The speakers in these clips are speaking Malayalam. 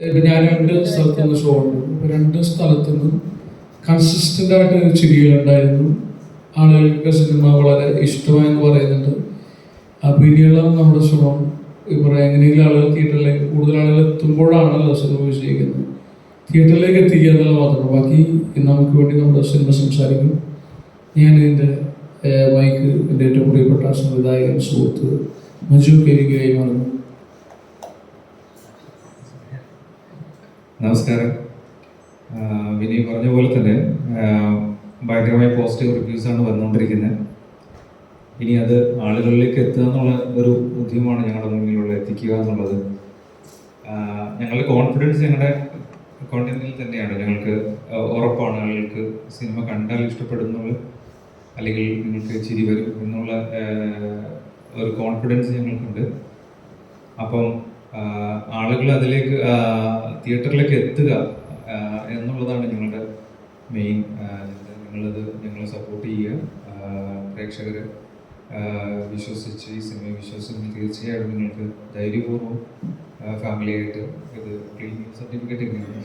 ഞാൻ രണ്ട് സ്ഥലത്തു നിന്ന് ഷോ ഉണ്ട് ഇപ്പൊ രണ്ട് സ്ഥലത്തു നിന്നും കൺസിസ്റ്റന്റ് ആയിട്ട് ചിരികളുണ്ടായിരുന്നു ആളുകൾക്ക് സിനിമ വളരെ ഇഷ്ടമായെന്ന് പറയുന്നുണ്ട്. അപ്പൊ ഇനിയുള്ള നമ്മുടെ ശ്രമം ഇവിടെ എങ്ങനെയെങ്കിലും ആളുകൾ തിയേറ്ററിലേക്ക് കൂടുതൽ ആളുകൾ എത്തുമ്പോഴാണല്ലോ സിനിമ വിജയിക്കുന്നത്. തിയേറ്ററിലേക്ക് എത്തിക്കുക എന്നുള്ള മാത്രം ബാക്കി നമുക്ക് വേണ്ടി നമ്മുടെ സിനിമ സംസാരിക്കും. ഞാൻ എന്റെ മൈക്ക് എന്റെ ഏറ്റവും പ്രിയപ്പെട്ട സംവിധായകൻ സുഹൃത്ത് മഞ്ജു കരിക്കുകയായി മാറുന്നു. നമസ്കാരം. വിനി പറഞ്ഞ പോലെ തന്നെ ഭയങ്കരമായ പോസിറ്റീവ് റിവ്യൂസാണ് വന്നുകൊണ്ടിരിക്കുന്നത് ഇനി അത് ആളുകളിലേക്ക് എത്തുക എന്നുള്ള ഒരു ഉദ്യമമാണ് ഞങ്ങളുടെ മുന്നിലുള്ള എത്തിക്കുക എന്നുള്ളത്. ഞങ്ങളുടെ കോൺഫിഡൻസ് ഞങ്ങളുടെ കോണ്ടിനിൽ തന്നെയാണ്. ഞങ്ങൾക്ക് ഉറപ്പാണ് ആളുകൾക്ക് സിനിമ കണ്ടാൽ ഇഷ്ടപ്പെടുന്നുള്ള അല്ലെങ്കിൽ നിങ്ങൾക്ക് ചിരി വരും എന്നുള്ള ഒരു കോൺഫിഡൻസ് ഞങ്ങൾക്കുണ്ട്. അപ്പം ആളുകൾ അതിലേക്ക് തിയേറ്ററിലേക്ക് എത്തുക എന്നുള്ളതാണ് ഞങ്ങളുടെ മെയിൻ നിങ്ങളത് ഞങ്ങളെ സപ്പോർട്ട് ചെയ്യുക. പ്രേക്ഷകർ വിശ്വസിച്ച് ഈ സിനിമയെ വിശ്വസിച്ച് തീർച്ചയായിട്ടും നിങ്ങൾക്ക് ധൈര്യപൂർവം ഫാമിലിയായിട്ട് ഇത് ക്ലീനിങ് സർട്ടിഫിക്കറ്റ് ഇങ്ങനെയാണ്.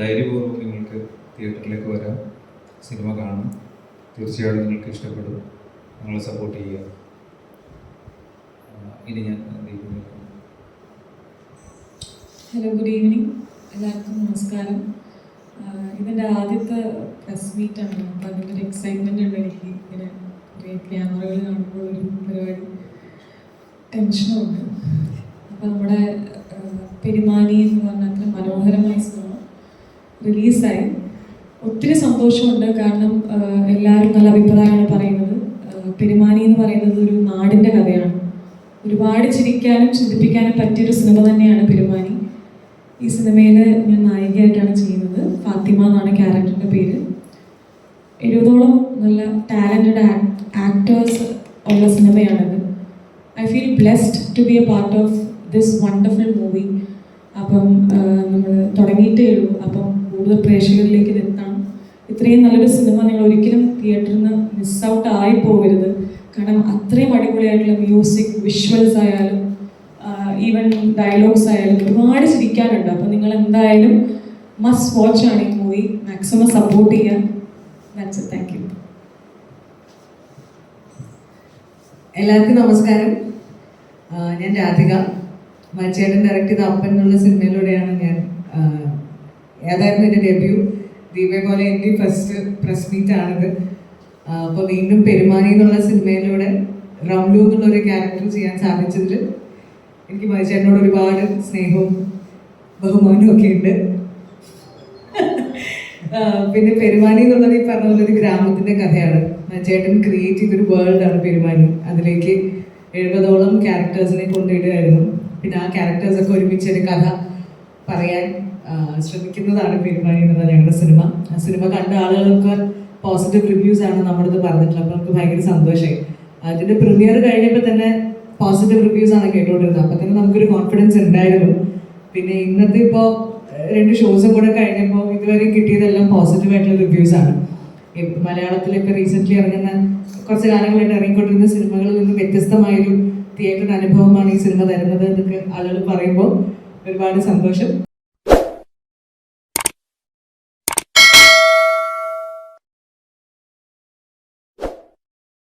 ധൈര്യപൂർവം നിങ്ങൾക്ക് തിയേറ്ററിലേക്ക് വരാം സിനിമ കാണും തീർച്ചയായിട്ടും നിങ്ങൾക്ക് ഇഷ്ടപ്പെടും ഞങ്ങളെ സപ്പോർട്ട് ചെയ്യുക. ഇനി ഞാൻ ഹലോ ഗുഡ് ഈവനിങ് എല്ലാവർക്കും നമസ്കാരം. ഇതിന്റെ ആദ്യത്തെ പ്രസ് മീറ്റാണ് അപ്പോൾ അതിന്റെ ഒരു എക്സൈറ്റ്മെന്റ് ഉണ്ട് എനിക്ക്. ഇങ്ങനെ കുറേ ക്യാമറകൾ കാണുമ്പോൾ ഒരു പരിപാടി ടെൻഷനും ഉണ്ട്. അപ്പോൾ നമ്മുടെ പെരുമാനി എന്ന് പറഞ്ഞ അത്ര മനോഹരമായ സിനിമ റിലീസായി ഒത്തിരി സന്തോഷമുണ്ട്. കാരണം എല്ലാവരും നല്ല അഭിപ്രായമാണ് പറയുന്നത്. പെരുമാനി എന്ന് പറയുന്നത് ഒരു നാടിന്റെ കഥയാണ്. ഒരുപാട് ചിരിക്കാനും ചിന്തിപ്പിക്കാനും പറ്റിയൊരു സിനിമ തന്നെയാണ് പെരുമാനി ഈ സിനിമയിൽ ഞാൻ നായികയായിട്ടാണ് ചെയ്യുന്നത്. ഫാത്തിമ എന്നാണ് ക്യാരക്ടറിന്റെ പേര്. എഴുപതോളം നല്ല ടാലന്റഡ് ആക്ടേഴ്സ് ഉള്ള സിനിമയാണിത്. I feel blessed to be a part of this wonderful movie. അപ്പം നമ്മൾ തുടങ്ങിയിട്ടേ ഉള്ളൂ. അപ്പം കൂടുതൽ പ്രേക്ഷകരിലേക്ക് ഇത് ഇത്രയും നല്ലൊരു സിനിമ നിങ്ങൾ ഒരിക്കലും തിയേറ്ററിൽ നിന്ന് മിസ് ഔട്ട് ആയി പോകരുത്. കാരണം അത്രയും അടിപൊളിയായിട്ടുള്ള മ്യൂസിക് വിഷ്വൽസ് ആയാലും ഈവൻ ഡയലോഗ്സ് ആയാലും ഒരുപാട് ചിരിക്കാനുണ്ട്. അപ്പം നിങ്ങൾ എന്തായാലും മസ്റ്റ് വാച്ച് ആണ് ഈ മൂവി മാക്സിമം സപ്പോർട്ട് ചെയ്യാൻ ദാറ്റ്സ് താങ്ക് യു എല്ലാവർക്കും നമസ്കാരം. ഞാൻ രാധിക. മച്ചേട്ടൻ ഡയറക്റ്റ് ചെയ്ത അപ്പൻ എന്നുള്ള സിനിമയിലൂടെയാണ് ഞാൻ ഏതായിരുന്നു എന്റെ ഡെബ്യൂ ദീപേ പോലെ എന്റെ ഫസ്റ്റ് പ്രസ് മീറ്റ് ആണിത്. അപ്പോൾ വീണ്ടും പെരുമാനി എന്നുള്ള സിനിമയിലൂടെ റംലു എന്നുള്ളൊരു ക്യാരക്ടർ ചെയ്യാൻ സാധിച്ചതിൽ എനിക്ക് മച്ചേട്ടനോട് ഒരുപാട് സ്നേഹവും ബഹുമാനവും ഒക്കെ ഉണ്ട്. പിന്നെ പെരുമാനി എന്നുള്ളത് ഈ പറഞ്ഞ പോലെ ഒരു ഗ്രാമത്തിന്റെ കഥയാണ്. ചേട്ടൻ ക്രിയേറ്റ് ചെയ്തൊരു വേൾഡ് ആണ് പെരുമാനി അതിലേക്ക് എഴുപതോളം ക്യാരക്ടേഴ്സിനെ കൊണ്ടിടുകയായിരുന്നു. പിന്നെ ആ ക്യാരക്ടേഴ്സ് ഒക്കെ ഒരുമിച്ച് ഒരു കഥ പറയാൻ ശ്രമിക്കുന്നതാണ് പെരുമാനി എന്നുള്ള ഞങ്ങളുടെ സിനിമ. ആ സിനിമ കണ്ട ആളുകൾക്ക് പോസിറ്റീവ് റിവ്യൂസ് ആണ് നമ്മളിത് പറഞ്ഞിട്ടുള്ളത്. അപ്പോൾ നമുക്ക് ഭയങ്കര സന്തോഷമായി. അതിന്റെ പ്രീമിയർ കഴിഞ്ഞപ്പോൾ തന്നെ പോസിറ്റീവ് റിവ്യൂസ് ആണ് കേട്ടുകൊണ്ടിരുന്നത്. അപ്പം തന്നെ നമുക്കൊരു കോൺഫിഡൻസ് ഉണ്ടായിരുന്നു. പിന്നെ ഇന്നത്തെ ഇപ്പോൾ രണ്ട് ഷോസും കൂടെ കഴിഞ്ഞപ്പോൾ ഇതുവരെ കിട്ടിയതെല്ലാം പോസിറ്റീവ് ആയിട്ടുള്ള റിവ്യൂസ് ആണ്. മലയാളത്തിലൊക്കെ റീസെന്റ്ലി ഇറങ്ങുന്ന കുറച്ച് കാലങ്ങളായിട്ട് ഇറങ്ങിക്കൊണ്ടിരുന്ന സിനിമകളിൽ നിന്ന് വ്യത്യസ്തമായൊരു തിയേറ്റർ അനുഭവമാണ് ഈ സിനിമ തരുന്നത് എന്നൊക്കെ ആളുകൾ പറയുമ്പോൾ ഒരുപാട് സന്തോഷം.